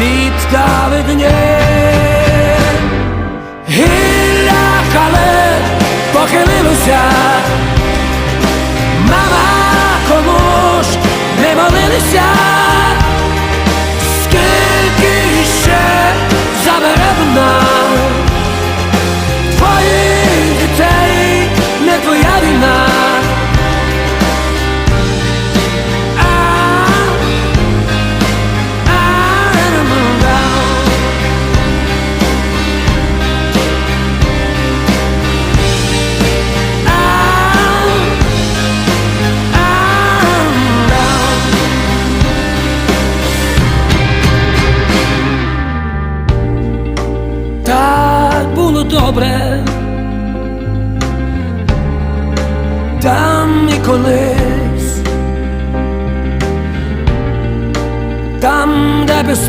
віддали дні. Гілля хале похилилося, мама ж не молилися, добре. Там і колись, там, де без